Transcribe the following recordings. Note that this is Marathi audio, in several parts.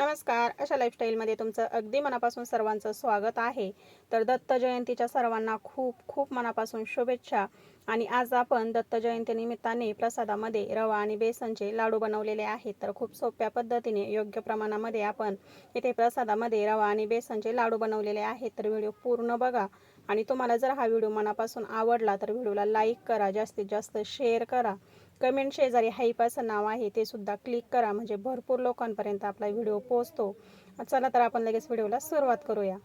नमस्कार. अशा लाईफस्टाईलमध्ये तुमचं अगदी मनापासून सर्वांचं स्वागत आहे. तर दत्त जयंतीच्या सर्वांना खूप खूप मनापासून शुभेच्छा. आणि आज आपण दत्त जयंती निमित्ताने प्रसादामध्ये रवा आणि बेसनचे लाडू बनवलेले आहेत. तर खूप सोप्या पद्धतीने योग्य प्रमाणामध्ये आपण इथे प्रसादामध्ये रवा आणि बेसनचे लाडू बनवलेले आहेत. तर व्हिडिओ पूर्ण बघा. आणि तुम्हाला जर हा व्हिडिओ मनापासून आवडला तर व्हिडिओला लाईक करा. जास्तीत जास्त शेअर करा. कमेंट शेजारी हाईप असं नाव आहे ते सुद्धा क्लिक करा. म्हणजे भरपूर लोकांपर्यंत आपला व्हिडिओ पोचतो चला तर आपण लगेच व्हिडिओला सुरुवात करूया.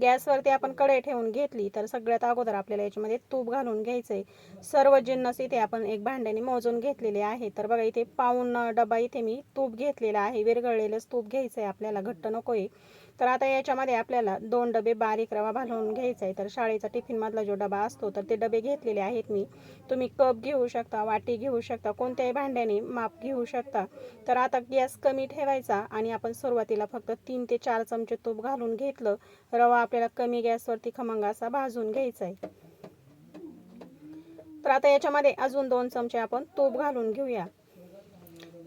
गॅसवरती आपण कढई ठेवून घेतली तर सगळ्यात अगोदर आपल्याला याच्यामध्ये तूप घालून घ्यायचंय. सर्व जिन्नस इथे आपण एक भांड्याने मोजून घेतलेले आहे. तर बघा इथे पाऊन डबा इथे मी तूप घेतलेला आहे. विरघळलेलंच तूप घ्यायचंय आपल्याला घट्ट नको आहे तर आता याच्यामध्ये आपल्याला दोन डबे बारीक रवा घालून घ्यायचा आहे. तर शाळेचा टिफिनमधला जो डबा असतो तर ते डबे घेतलेले आहेत मी. तुम्ही कप घेऊ शकता वाटी घेऊ शकता कोणत्याही भांड्याने माप घेऊ शकता. तर आता गॅस कमी ठेवायचा आणि आपण सुरुवातीला फक्त तीन ते चार चमचे तूप घालून घेतलं. रवा आपल्याला कमी गॅसवरती खमंग असा भाजून घ्यायचा आहे. तर आता याच्यामध्ये अजून दोन चमचे आपण तूप घालून घेऊया.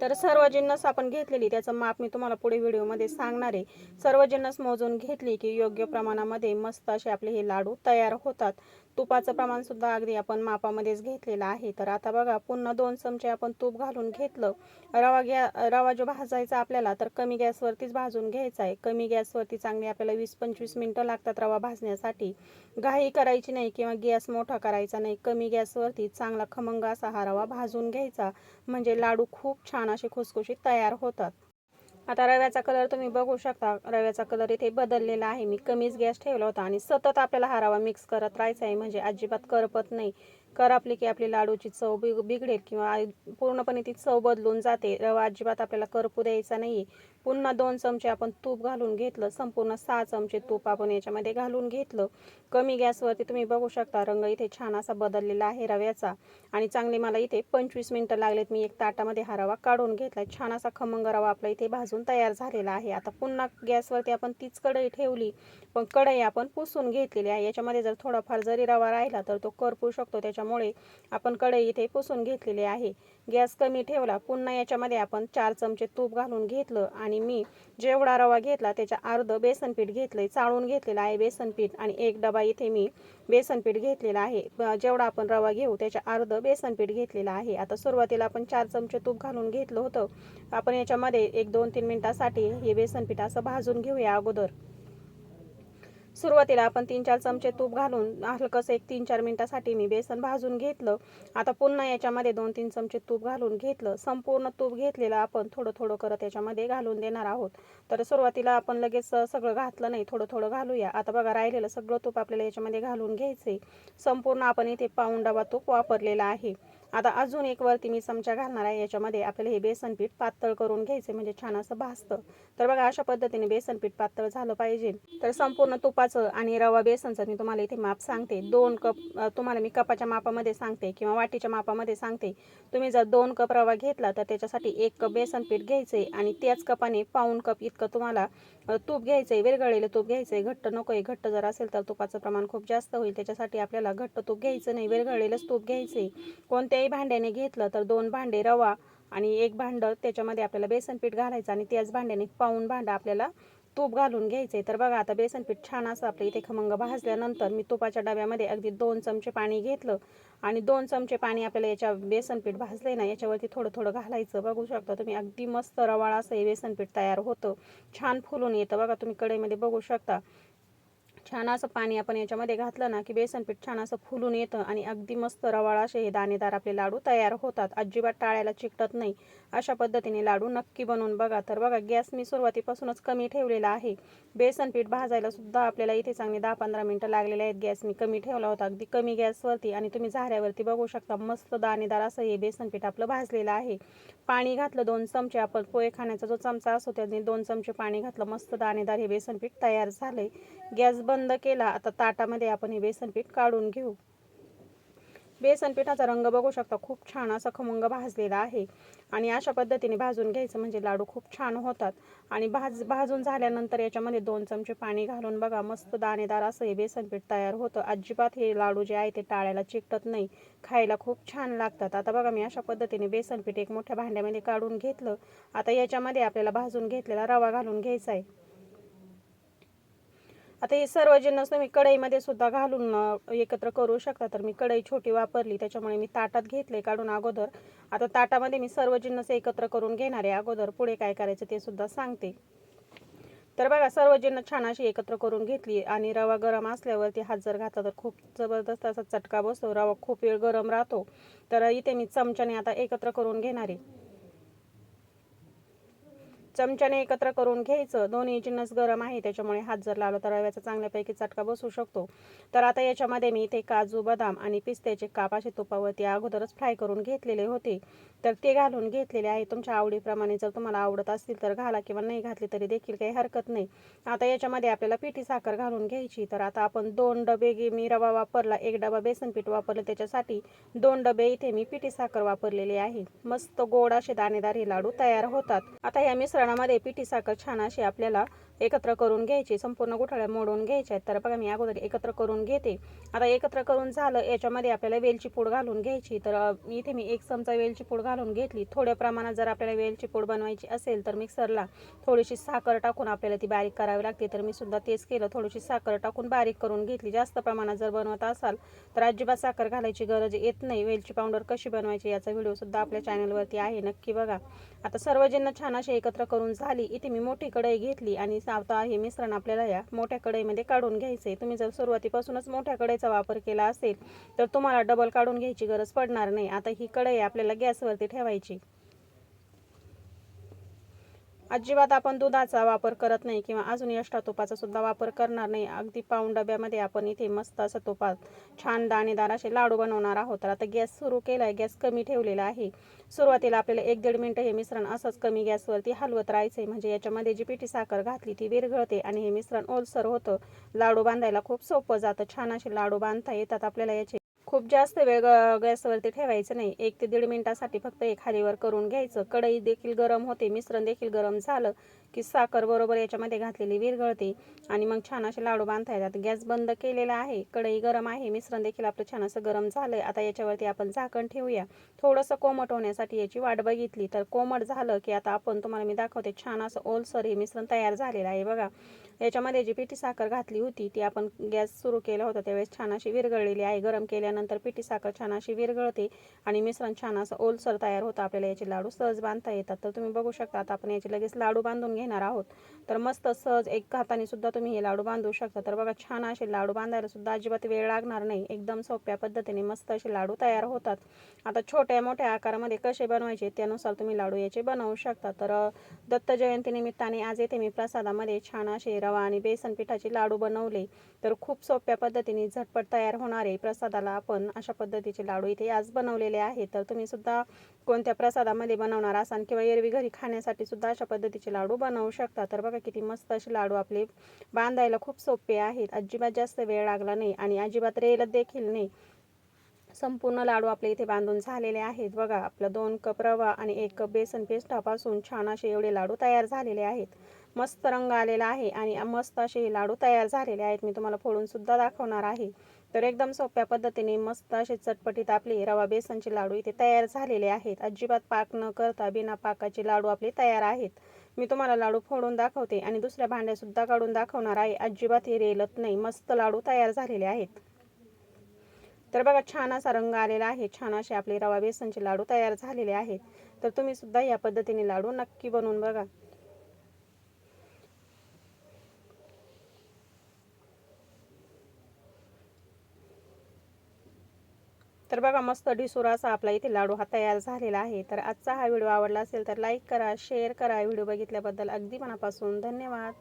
तर सर्व जिन्नस आपण घेतलेली त्याचं माप मी तुम्हाला पुढे व्हिडिओमध्ये सांगणार आहे. सर्व जिन्नस मोजून घेतली की योग्य प्रमाणामध्ये मस्त असे आपले हे लाडू तयार होतात. तुपाचं प्रमाण सुद्धा अगदी आपण मापामध्येच घेतलेलं आहे. तर आता बघा पुन्हा दोन चमचे आपण तूप घालून घेतलं. रवा गॅ रवा जो भाजायचा आपल्याला तर कमी गॅसवरतीच भाजून घ्यायचा आहे. कमी गॅसवरती चांगली आपल्याला वीस पंचवीस मिनटं लागतात रवा भाजण्यासाठी. घाई करायची नाही किंवा गॅस मोठा करायचा नाही. कमी गॅसवरती चांगला खमंग असा हा रवा भाजून घ्यायचा. म्हणजे लाडू खूप छान असे खुसखुशीत तयार होतात. आता रव्याचा कलर तुम्ही बघू शकता. रव्याचा कलर इथे बदललेला आहे. मी कमीच गॅस ठेवला होता आणि सतत आपल्याला हा रवा मिक्स करत राहायचा आहे म्हणजे अजिबात करपत नाही. करपली की आपली लाडूची चव बिग बिघडेल किंवा पूर्णपणे ती चव बदलून जाते. रवा अजिबात आपल्याला करपू द्यायचा नाही पुन्हा दोन चमचे आपण तूप घालून घेतलं संपूर्ण सहा चमचे तूप आपण याच्यामध्ये घालून घेतलं. कमी गॅसवरती तुम्ही बघू शकता रंग इथे छान असा बदललेला आहे रव्याचा. आणि चांगले मला इथे पंचवीस मिनटं लागलेत मी एक ताटामध्ये हा रवा काढून घेतला छान असा खमंग रवा आपला इथे भाजून तयार झालेला आहे. आता पुन्हा गॅसवरती आपण तीच कढई ठेवली पण कढई आपण पुसून घेतलेली आहे. याच्यामध्ये जर थोडाफार जरी रवा राहिला तर तो करपू शकतो. त्याच्यामुळे आपण कढई इथे पुसून घेतलेली आहे. गॅस कमी ठेवला पुन्हा याच्यामध्ये आपण चार चमचे तूप घालून घेतलं आणि मी जेवढा रवा घेतला त्याच्या अर्ध बेसन पीठ आहे चाळून घेतलेलं आहे बेसन पीठ आणि एक डबा इथे मी बेसन पीठ घेतलेला आहे. जेवढा आपण रवा घेऊ त्याच्या अर्ध बेसन पीठ घेतलेलं आहे. आता सुरुवातीला आपण चार चमचे तूप घालून घेतलं होतं. आपण याच्यामध्ये एक दोन तीन मिनिटासाठी हे बेसन पीठ असं भाजून घेऊया अगोदर. सुरुवातीला आपण तीन चार चमचे तूप घालून हलकंसं एक तीन चार मिनटासाठी मी बेसन भाजून घेतलं. आता पुन्हा याच्यामध्ये दोन तीन चमचे तूप घालून घेतलं. संपूर्ण तूप घेतलेलं आपण थोडं थोडं करत याच्यामध्ये घालून देणार आहोत. तर सुरुवातीला आपण लगेच सगळं घातलं नाही थोडं थोडं घालूया. आता बघा राहिलेलं सगळं तूप आपल्याला याच्यामध्ये घालून घ्यायचं संपूर्ण आपण इथे पाऊण डबा तूप वापरलेला आहे. आता अजून एक वरती मी चमचा घालणार आहे. याच्यामध्ये आपल्याला हे बेसन पीठ पातळ करून घ्यायचे म्हणजे छान असं भासतं तर बघा अशा पद्धतीने बेसन पीठ पातळ झालं पाहिजे. तर संपूर्ण तुपाचं आणि रवा बेसनचं मी तुम्हाला इथे माप सांगते. दोन कप तुम्हाला मी कपाच्या मापामध्ये सांगते किंवा वाटीच्या मापामध्ये सांगते. तुम्ही जर दोन कप रवा घेतला तर त्याच्यासाठी एक कप बेसन पीठ आहे आणि त्याच कपाने पाऊन कप इतकं तुम्हाला तूप घ्यायचंय. विरघळलेलं तूप घ्यायचंय. घट्ट नको आहे घट्ट जर असेल तर तुपाचं प्रमाण खूप जास्त होईल. त्याच्यासाठी आपल्याला घट्ट तूप घ्यायचं नाही. विरघळलेलंच तूप घ्यायचंय. कोणत्याही भांड्याने घेतलं तर दोन भांडे रवा आणि एक भांडं त्याच्यामध्ये आपल्याला बेसन पीठ घालायचं आणि त्याच भांड्याने पाऊन भांडं आपल्याला तूप घालून घ्यायचे तर बघा आता बेसन पीठ छान असं आपलं इथे खमंग भाजल्यानंतर मी तुपाच्या डब्यामध्ये अगदी दोन चमचे पाणी घेतलं आणि दोन चमचे पाणी आपल्याला याच्या बेसन पीठ भाजले ना याच्यावरती थोडं थोडं घालायचं. बघू शकता तुम्ही अगदी मस्त रवाळ असं हे बेसन पीठ तयार होतं. छान फुलून येतं. बघा तुम्ही कढईमध्ये बघू शकता. छान असं पाणी आपण याच्यामध्ये घातलं ना की बेसन पीठ छान असं फुलून येतं आणि अगदी मस्त रवाळ असे हे दाणेदार आपले लाडू तयार होतात. अजिबात टाळ्याला चिकटत नाही. अशा पद्धतीने लाडू नक्की बनवून बघा. तर बघा गॅस मी सुरुवातीपासूनच कमी ठेवलेला आहे. बेसन पीठ भाजायला सुद्धा आपल्याला इथे चांगले दहा पंधरा मिनटं लागलेले आहेत. गॅस मी कमी ठेवला होता. अगदी कमी गॅसवरती आणि तुम्ही झाऱ्यावरती बघू शकता मस्त दाणेदार असं हे बेसन पीठ आपलं भाजलेलं आहे. पाणी घातलं दोन चमचे. आपण पोहे खाण्याचा जो चमचा असतो त्याने दोन चमचे पाणी घातलं. मस्त दाणेदार हे बेसन पीठ तयार झालंय. गॅस बंद बंद केला आता ताटामध्ये आपण हे बेसन पीठ काढून घेऊ. बेसन पिठाचा रंग बघू शकता खूप छान असा खमंग भाजलेला आहे. आणि अशा पद्धतीने भाजून घ्यायचं म्हणजे लाडू खूप छान होतात. आणि भाज भाजून झाल्यानंतर याच्यामध्ये दोन चमचे पाणी घालून बघा मस्त दाणेदार असं हे बेसन पीठ तयार होतं. अजिबात हे लाडू जे आहे ते टाळ्याला चिकटत नाही. खायला खूप छान लागतात. आता बघा मी अशा पद्धतीने बेसन पीठ एक मोठ्या भांड्यामध्ये काढून घेतलं. आता याच्यामध्ये आपल्याला भाजून घेतलेला रवा घालून घ्यायचा आहे. आता हे सर्व जिन्नस तुम्ही कढईमध्ये सुद्धा घालून एकत्र करू शकता. तर मी कढई छोटी वापरली त्याच्यामुळे मी ताटात घेतले काढून अगोदर. आता ताटामध्ये मी सर्व जिन्नस एकत्र करून घेणार आहे अगोदर. पुढे काय करायचं ते सुद्धा सांगते. तर बघा सर्व जिन्नस छान अशी एकत्र करून घेतली आणि रवा गरम असल्यावरती हात जर घातला तर खूप जबरदस्त असा चटका बसतो. रवा खूप वेळ गरम राहतो. तर इथे मी चमच्याने आता एकत्र करून घेणार आहे. चमच्याने एकत्र करून घ्यायचं. दोन्ही जिन्नस गरम आहे त्याच्यामुळे हात जर लावला तर रव्याचा चांगल्यापैकी चटका बसू शकतो. तर आता याच्यामध्ये मी इथे काजू बदाम आणि पिस्त्याचे कापाचे तुपावरती अगोदरच फ्राय करून घेतलेले होते. तर ते घालून घेतलेले आहे. तुमच्या आवडीप्रमाणे जर तुम्हाला आवडत असतील तर घाला किंवा नाही घातली तरी देखील काही हरकत नाही. आता याच्यामध्ये आपल्याला पिठी साखर घालून घ्यायची. तर आता आपण दोन डबे मी रवा वापरला एक डबा बेसन पीठ वापरलं त्याच्यासाठी दोन डबे इथे मी पिठी साखर वापरलेली आहे. मस्त गोड असे दाणेदार हे लाडू तयार होतात. आता या मिश्रणामध्ये पिठी साखर छान अशी आपल्याला एकत्र करून घ्यायची संपूर्ण गुठळ्या मोडून घ्यायच्या आहेत. तर बघा मी अगोदर एकत्र करून घेते. आता एकत्र करून झालं याच्यामध्ये आपल्याला वेलची पूड घालून घ्यायची. तर इथे मी एक चमचा वेलची पूड घालून घेतली. थोड्या प्रमाणात जर आपल्याला वेलची पूड बनवायची असेल तर मिक्सरला थोडीशी साखर टाकून आपल्याला ती बारीक करावी लागते. तर मी सुद्धा तेच केलं. थोडीशी साखर टाकून बारीक करून घेतली. जास्त प्रमाणात जर बनवत असाल तर अजिबात साखर घालायची गरज येत नाही. वेलची पावडर कशी बनवायची याचा व्हिडिओ सुद्धा आपल्या चॅनलवरती आहे नक्की बघा. आता सर्व छान असे एकत्र करून झाली. इथे मी मोठी कढई घेतली आणि आता हे मिश्रण आपल्याला या मोठ्या कढईमध्ये काढून घ्यायचे तुम्ही जर सुरुवातीपासूनच मोठ्या कढईचा वापर केला असेल तर तुम्हाला डबल काढून घ्यायची गरज पडणार नाही. आता ही कढई आपल्याला गॅसवरती ठेवायची. अजिबात आपण दुधाचा वापर करत नाही किंवा अजून एक्स्ट्रा तुपाचा सुद्धा वापर करणार नाही. अगदी पाऊण डब्यामध्ये आपण इथे मस्त असं तुपात छान दाणेदार असे लाडू बनवणार आहोत. तर आता गॅस सुरू केला आहे गॅस कमी ठेवलेला आहे. सुरुवातीला आपल्याला एक दीड मिनटं हे मिश्रण असंच कमी गॅसवरती हलवत राहायचं आहे म्हणजे याच्यामध्ये जी पिठी साखर घातली ती विरघळते आणि हे मिश्रण ओलसर होतं. लाडू बांधायला खूप सोपं जातं. छान असे लाडू बांधता येतात आपल्याला याचे. खूप जास्त वेळ ग- गॅसवरती ठेवायचं नाही. एक ते दीड मिनिटासाठी फक्त एक खालीवर करून घ्यायचं. कढई देखील गरम होते. मिश्रण देखील गरम झालं की साखर बरोबर याच्यामध्ये घातलेली विरघळते आणि मग छान असे लाडू बांधता येतात. गॅस बंद केलेला आहे. कढई गरम आहे. मिश्रण देखील आपलं छान असं गरम झालंय. आता याच्यावरती आपण झाकण ठेवूया. थोडंसं कोमट होण्यासाठी याची वाट बघितली तर कोमट झालं की आता आपण तुम्हाला मी दाखवते. छान असं ओलसर हे मिश्रण तयार झालेलं आहे बघा. याच्यामध्ये जी पिठी साखर घातली होती ती आपण गॅस सुरू केला होता त्यावेळेस छान अशी विरघळलेली आहे. गरम केल्यानंतर पिठी साखर छान अशी विरघळते आणि मिश्रण छान असं ओलसर तयार होतं. आपल्याला याचे लाडू सहज बांधता येतात. तर तुम्ही बघू शकता आता आपण याचे लगेच लाडू बांधून घेणार आहोत. तर मस्त सहज एक हाताने सुद्धा तुम्ही हे लाडू बांधू शकता. तर बघा छान असे लाडू बांधायला सुद्धा अजिबात वेळ लागणार नाही. एकदम सोप्या पद्धतीने मस्त असे लाडू तयार होतात. आता छोट्या मोठ्या आकारामध्ये कसे बनवायचे त्यानुसार तुम्ही लाडू याचे बनवू शकता. तर दत्त जयंती निमित्ताने आज येथे मी प्रसादामध्ये. छान असे रवा आणि बेसन पिठाचे लाडू बनवले तर खूप सोप्या पद्धतीने झटपट तयार होणारे प्रसादाला आपण अशा पद्धतीचे लाडू इथे आज बनवलेले आहेत. तर तुम्ही सुद्धा कोणत्या प्रसादामध्ये बनवणार असाल किंवा एरवी घरी खाण्यासाठी सुद्धा अशा पद्धतीचे लाडू बनवू शकता. तर बघा किती मस्त असे लाडू आपले बांधायला खूप सोपे आहेत. अजिबात जास्त वेळ लागला नाही आणि अजिबात रेलत देखील नाही. संपूर्ण लाडू आपले इथे बांधून झालेले आहेत. बघा आपलं दोन कप रवा आणि एक कप बेसन पेस्टापासून छान असे एवढे लाडू तयार झालेले आहेत. मस्त रंग आलेला आहे आणि मस्त असे हे लाडू तयार झालेले आहेत. मी तुम्हाला फोडून सुद्धा दाखवणार आहे. तर एकदम सोप्या पद्धतीने मस्त असे चटपटीत आपले रवा बेसनचे लाडू इथे तयार झालेले आहेत. अजिबात पाक न करता बिना पाकाचे लाडू आपले तयार आहेत. मी तुम्हाला लाडू फोडून दाखवते आणि दुसऱ्या भांड्यासुद्धा काढून दाखवणार आहे. अजिबात हे रेलत नाही. मस्त लाडू तयार झालेले आहेत. तर बघा छान असा रंग आलेला आहे. छान असे आपले रवा बेसनचे लाडू तयार झालेले आहेत. तर तुम्ही सुद्धा या पद्धतीने लाडू नक्की बनवून बघा. तर बघा मस्त डिसुरा असा आपला इथे लाडू हा तयार झालेला आहे. तर आजचा हा व्हिडिओ आवडला असेल तर लाईक करा शेअर करा. व्हिडिओ बघितल्याबद्दल अगदी मनापासून धन्यवाद.